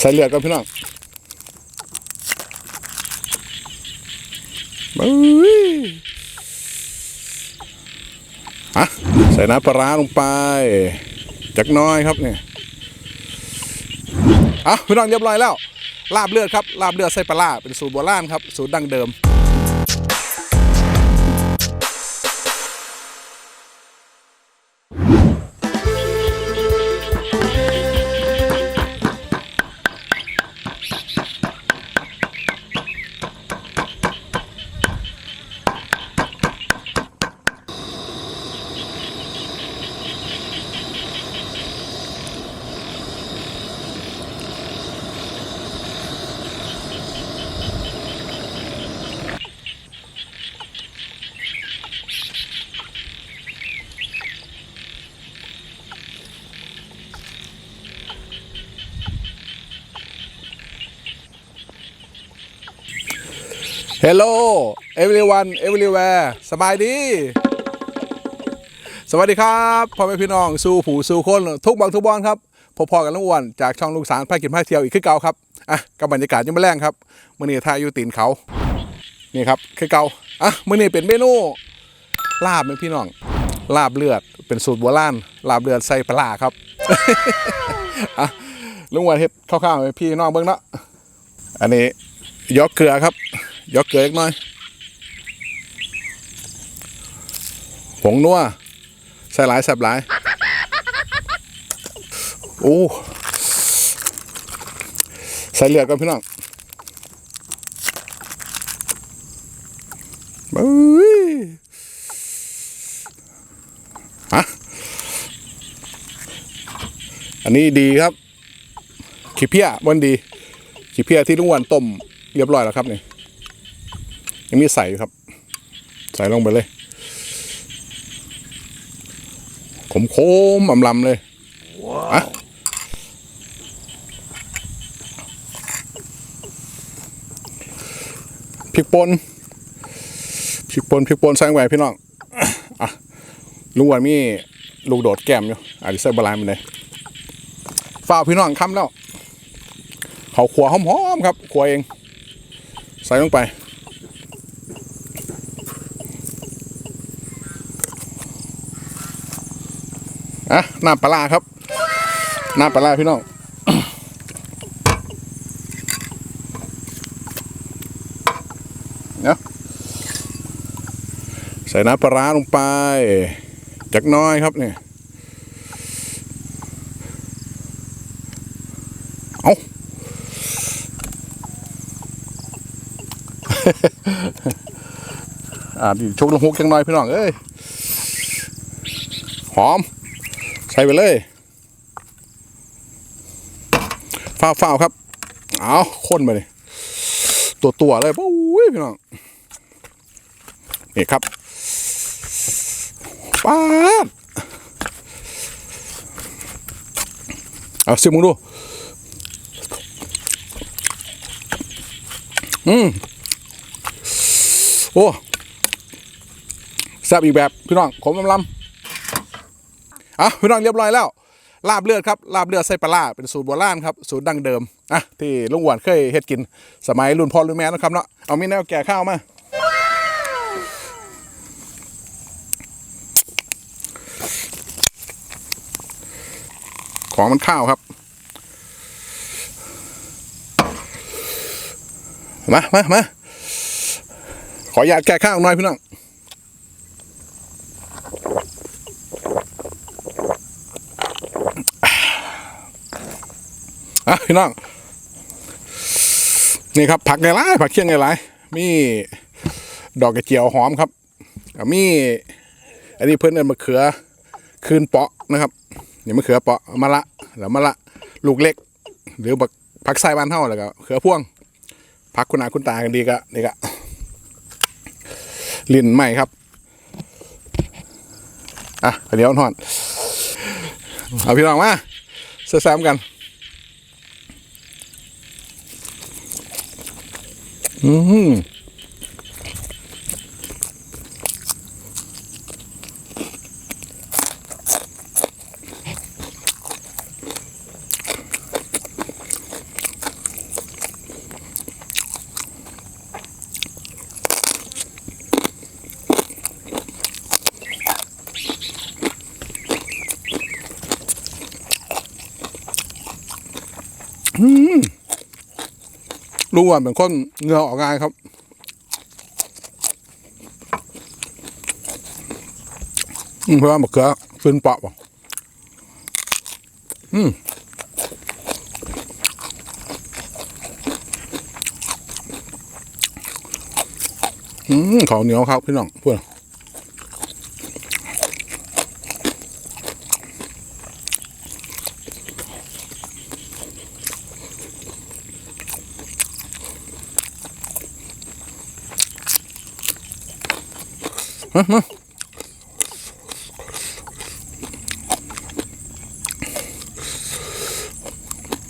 ใส่เลือดก่อนพี่น้องบึ้ยอะใส่น้ำปลาร้าลงไป จักน้อยครับเนี่ยอะพี่น้องเรียบร้อยแล้ว ลาบเลือดครับลาบเลือดไส้ปลาเป็นสูตรโบราณครับสูตรดั้งเดิม Hello everyone everywhere สบายดี สวัสดีครับพ่อแม่พี่น้องสู่ผู้สู่คนทุกบางทุกบอนครับพอๆกันลุงอ้วนจากช่องลูกสารพากินพาเที่ยวอีกคือเก่าครับอะกับบรรยากาศยังไม่แรงครับมื่อนี้ท่าอยู่ตีนเขานี่ครับคือเก่าอะมื่อนี้เป็นเมนูลาบไหมพี่น้องลาบเลือดเป็นสูตรโบราณลาบเลือดใส่ปลาครับอะลุงอ้วนเฮ็ดคร่าวๆให้พี่น้องเบิ่งเนาะอันนี้ยอกเกลือครับ ยกเกลือเล็กน้อย ผงนัวใส่หลายแสบหลาย โอ้ ใส่เลือดก่อนพี่น้องบึ้ยฮะอันนี้ดีครับขี้เพี้ยบนดีขี้เพี้ยที่ลุงวันต้มเรียบร้อยแล้วครับนี่ ยังมีใส่อยู่ครับ ใส่ลงไปเลย ขมโคมๆอำลำเลยอะพริกป่นพริกป่นพริกป่นใส่ลงไปพี่น้องอะลุงวันมีลูกโดดแก้มอยู่อาจจะใส่บาลานไปเลยฝ้าวพี่น้องคำแล้วเขาขัวหอมๆครับขัวเอง ใส่ลงไป อะน้ำปลาครับน้ำปลาพี่น้องเนาะใส่น้ำปลาลงไปจักน้อยครับเนี่ยเอาอ่าดิชกลงฮุกจังน่อยพี่น้องเอ้ยหอม ใส่ไปเลยฟ้าวฟ้าวครับ เอาข้นไปเลยตัวตัวเลยปุ้ยพี่น้องนี่ครับป้าดเอาซิมึงดู อืมโอ้แซ่บอีกแบบ พี่น้องขมลำลำ อะพี่น้องเรียบร้อยแล้วลาบเลือดครับลาบเลือดใส่ปลาเป็นสูตรโบราณครับสูตรดั้งเดิมอะที่ลุงหวานเคยเฮ็ดกิน สมัยรุ่นพ่อรุ่นแม่นะครับเนาะเอามีแนวแก่ข้าวมาของมันข้าวครับ มามามาขออนุญาตแก่ข้าวหน่อยพี่น้อง พี่น้องนี่ครับ ผักไงไรผักเคียงไงไรมีดอกกระเจียวหอมครับมีอันนี้เพื่อนเอินมะเขือ คืนเปาะนะครับนี่มะเขือเปาะมะละแล้วมะละ ลูกเล็ก หรือบักผักไส้บ้านเท่าแล้วก็เขือพ่วงผักคุณอาคุณตากันดีกะนี่กะลิ้นใหม่ครับอะเดี๋ยวทอนเอาพี่น้องมาเสื้อแซมกัน อืม รู้วนเป็นคนเงือออกงานครับอืมเพราะว่ามะเขือฟื้นเปาะบ่อืมอืมข้าวเหนียวครับพี่น้องพูด มามา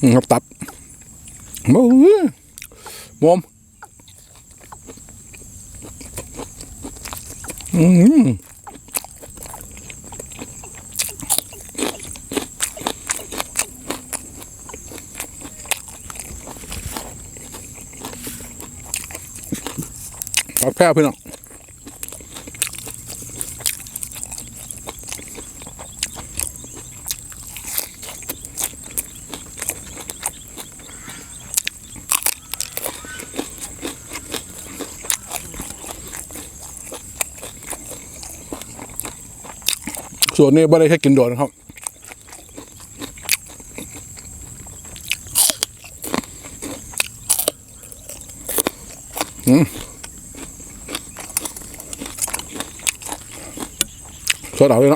อืมครับตับโอ้ยมอมอืมครับแค่พี่น้อง ส่วนนี้ไม่ได้แค่กินโดนครับอืมสดเอาเลยนะ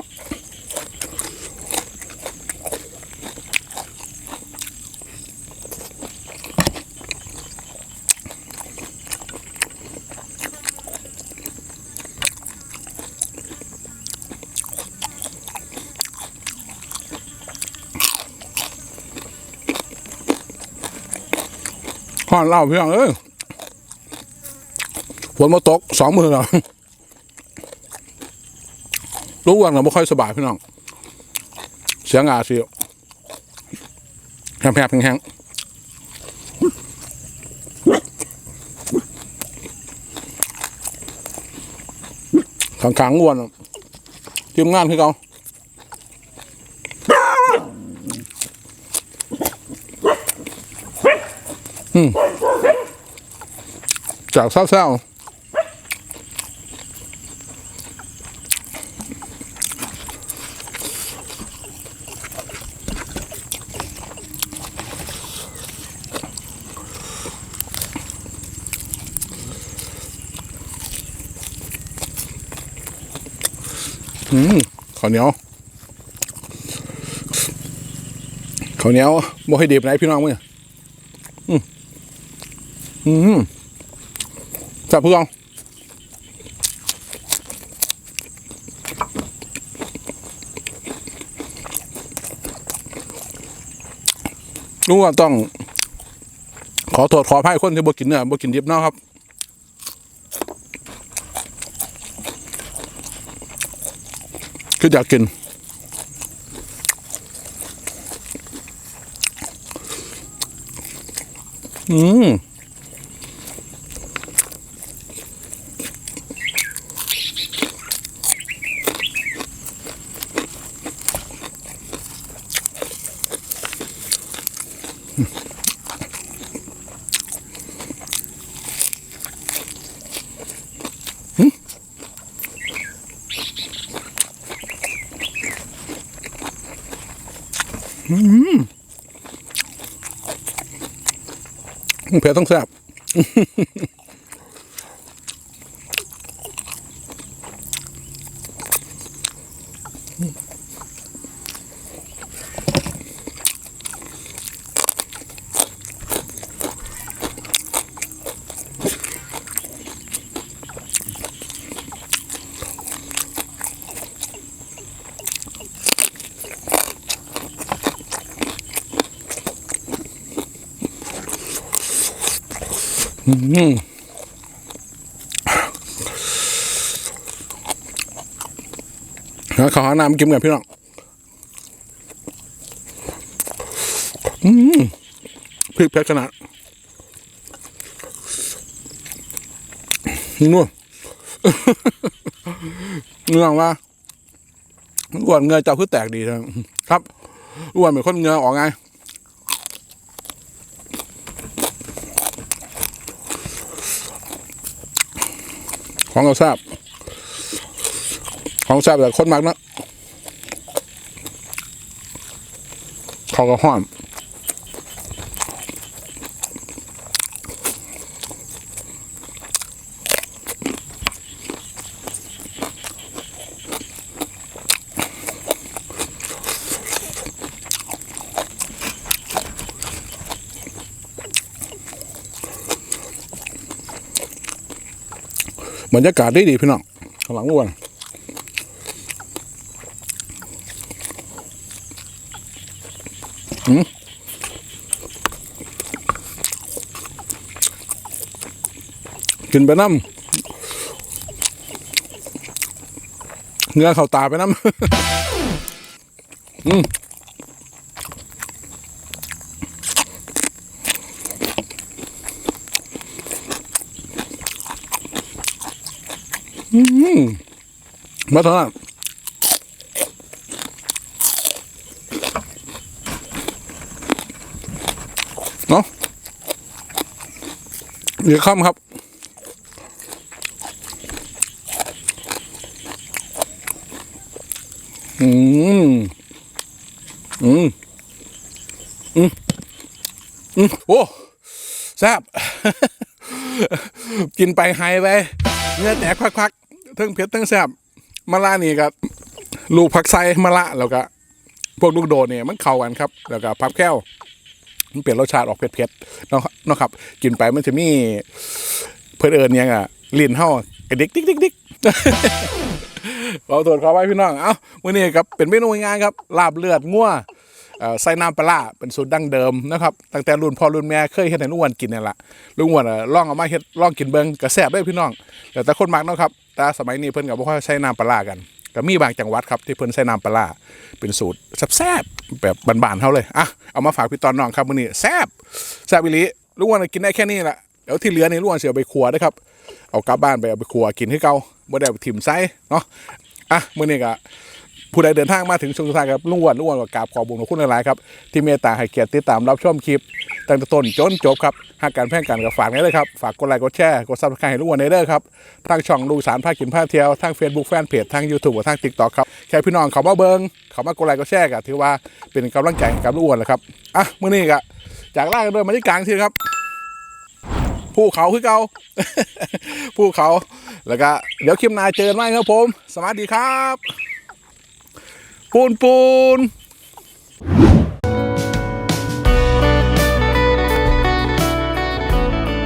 ข้อนเล่าพี่น้องเอ้ยฝนมาตกสองมือแล้วรู้วันเราไม่ค่อยสบายพี่น้อง เสียงอาเสียวแผลบๆแห้งๆขังขังๆวนทีมงานคือเขา อืมจากเศร้าอืมข้าวเหนียวข้าวเหนียวบ่ให้ดีบไหนพี่น้องมึง อืมจับเพื่อนรู้ว่าต้อง ขอโทษขออภัยคนที่บ่กินเนื้อบ่กินดิบเนาะครับคืออยากกิน อืม เผ็ดต้องแซ่บ แล้วขอน้ำกินกันพี่น้องอืมพริกเผ็ดขนาดนู่นเงื่องว่าอ้วนเงยเจ้าคือแตกดีนะครับอ้วนเหมือนคนเงยออกไง ของเราทราบ ของทราบแต่คนมากนะเขาก็ห้อม บรรยากาศดีดีพี่น้องข้างหลังอ้วนอืมกินไปน้ำเนื้อเข้าตาไปน้ำ อืม มาเท่านเนาะเดี๋ยวค่ำครับอืมอืมอืมอืมโอ้แซ่บ กินไปไฮไปเนื้อแตกควัก ทั้งเผ็ดทั้งแซ่บมะละนี่ก็ลูกผักไซมะละแล้วก็พวกลูกโดดเนี่ยมันเข้ากันครับ แล้วก็พับแก้ว มันเปลี่ยนรสชาติออกเผ็ดๆเนาะเนะครับ กินไปมันจะมีเพื่อนเอิญยังอะลิ้นเฮากระดิกดิกดิกดิกเราตรวจขอไว้พี่น้อง เอ้าวันนี้ครับเป็นเมนูง่ายครับลาบเลือดงัวเอ่อใส่น้ำปลาเป็นสูตรดั้งเดิมนะครับตั้งแต่รุ่นพ่อรุ่นแม่เคยเฮ็ดให้ลุงอ้วนกินนี่แหละลุงอ้วนอ่องเอามาเฮ็ดลองกินเบิ่งก็แซ่บเด้พี่น้องแต่แต่คนมักเนาะครับ แต่สมัยนี้เพิ่นก็บ่ค่อยใช้น้ำปลากันก็มีบางจังหวัดครับที่เพิ่นใช้น้ำปลาเป็นสูตรแซ่บแบบบานๆเฮาเลยอะเอามาฝากพี่ตอนน้องครับมื้อนี้แซ่บแซ่บอีหลีลุงอ้วนกินได้แค่นี้แหละเดี๋ยวที่เหลือนี่ลุงอ้วนสิเอาไปครัวเด้ครับเอากลับบ้านไปเอาไปครัวกินให้เก่าบ่ได้เอาไปถิ่มไซเนาะอะมื้อนี้ก็ผู้ใดเดินทางมาถึงช่วงสุดท้ายครับลุงอ้วนลุงอ้วนก็กราบขอบคุณขอบคุณหลายๆครับที่เมตตาให้เกียรติติดตามรับชมคลิป ตั้งแต่ต้นจนจบครับหากการแพร่งกันกับฝากนี้เลยครับ ฝากกดไลค์กดแชร์กดซับสไครต์ให้ลุงอ้วนในเด้อครับทางช่องลูกสารพากินพาเที่ยวทาง Facebook แฟนเพจทาง YouTube กับทาง TikTok ครับแค่พี่น้องเขามาเบิงเขามากดไลค์กดแชร์ก็ถือว่าเป็นกำลังใจให้กับลุงอ้วนแหละครับอะมื้อนี้ก็จากลากันด้วยมาที่กลางทีครับภูเขาคือเก่าภูเขา แล้วก็ เดี๋ยวคลิปหน้าเจอกันใหมครับผม สวัสดีครับ ปูนปูน